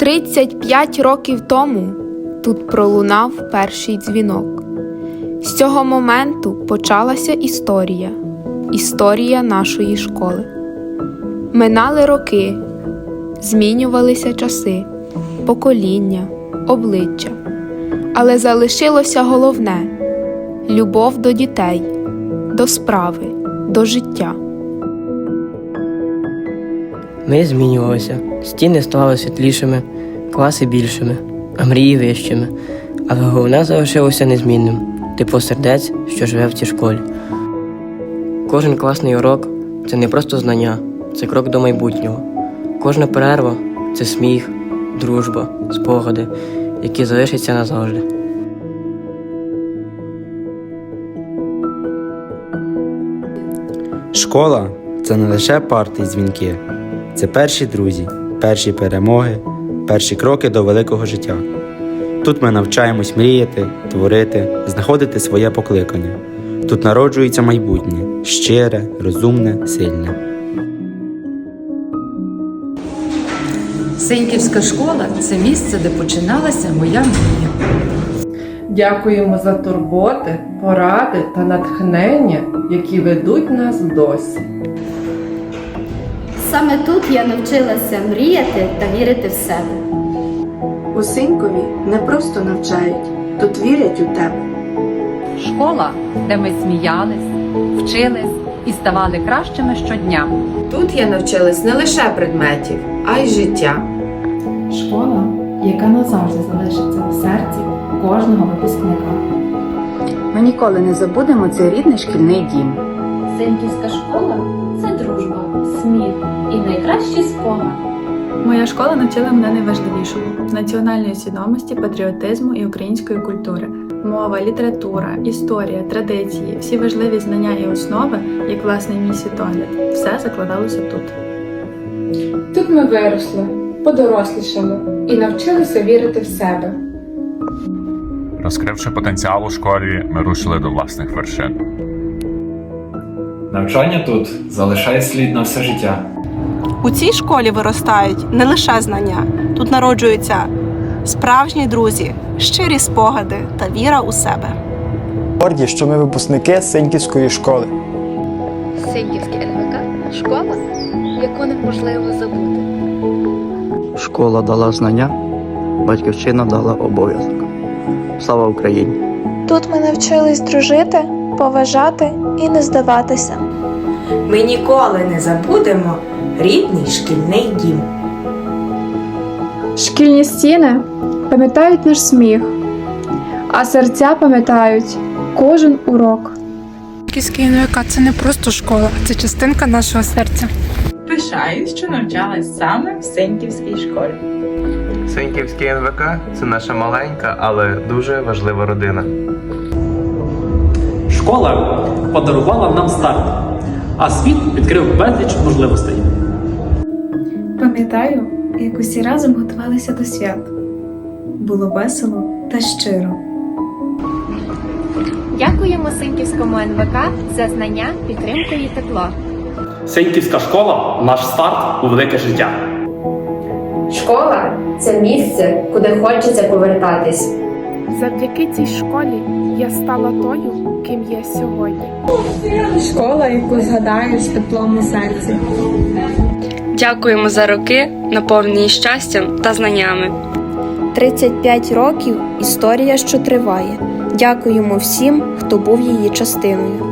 35 років тому тут пролунав перший дзвінок. З цього моменту почалася історія, історія нашої школи. Минали роки, змінювалися часи, покоління, обличчя. Але залишилося головне любов до дітей, до справи, до життя. Ми змінювалися, стіни ставали світлішими, класи більшими, а мрії вищими. Але головне залишилося незмінним тепло сердець, що живе в цій школі. Кожен класний урок це не просто знання, це крок до майбутнього. Кожна перерва це сміх, дружба, спогади, які залишаться назавжди. Школа це не лише парти й дзвінки, це перші друзі, перші перемоги, перші кроки до великого життя. Тут ми навчаємось мріяти, творити, знаходити своє покликання. Тут народжується майбутнє щире, розумне, сильне. Сеньківська школа це місце, де починалася моя мрія. Дякуємо за турботи, поради та натхнення, які ведуть нас досі. Саме тут я навчилася мріяти та вірити в себе. У Синькові не просто навчають, тут вірять у тебе. Школа, де ми сміялись, вчились і ставали кращими щодня. Тут я навчилась не лише предметів, а й життя. Школа, яка назавжди залишиться в серці кожного випускника. Ми ніколи не забудемо цей рідний шкільний дім. Синківська школа і найкращий спогад. Моя школа навчила мене найважливішому національної свідомості, патріотизму і української культури. Мова, література, історія, традиції, всі важливі знання і основи, як власне мій світогляд, все закладалося тут. Тут ми виросли, подорослішали і навчилися вірити в себе. Розкривши потенціал у школі, ми рушили до власних вершин. Навчання тут залишає слід на все життя. У цій школі виростають не лише знання, тут народжуються справжні друзі, щирі спогади та віра у себе. Горді, що ми випускники Синьківської школи. Синківське НВК школа, яку неможливо забути. Школа дала знання, батьківщина дала обов'язок. Слава Україні! Тут ми навчились дружити, поважати і не здаватися. Ми ніколи не забудемо рідний шкільний дім. Шкільні стіни пам'ятають наш сміх, а серця пам'ятають кожен урок. Київський НВК – це не просто школа, це частинка нашого серця. Пишаюсь, що навчалась саме в Сеньківській школі. Сеньківський НВК це наша маленька, але дуже важлива родина. Школа подарувала нам старт, а світ відкрив безліч можливостей. Пам'ятаю, як усі разом готувалися до свят. Було весело та щиро. Дякуємо Синківському НВК за знання, підтримку і тепло. Сеньківська школа наш старт у велике життя. Школа це місце, куди хочеться повертатись. Завдяки цій школі я стала тою, ким є сьогодні. Школа, яку згадаю з теплом у серці. Дякуємо за роки, наповнені щастям та знаннями. 35 років історія, що триває. Дякуємо всім, хто був її частиною.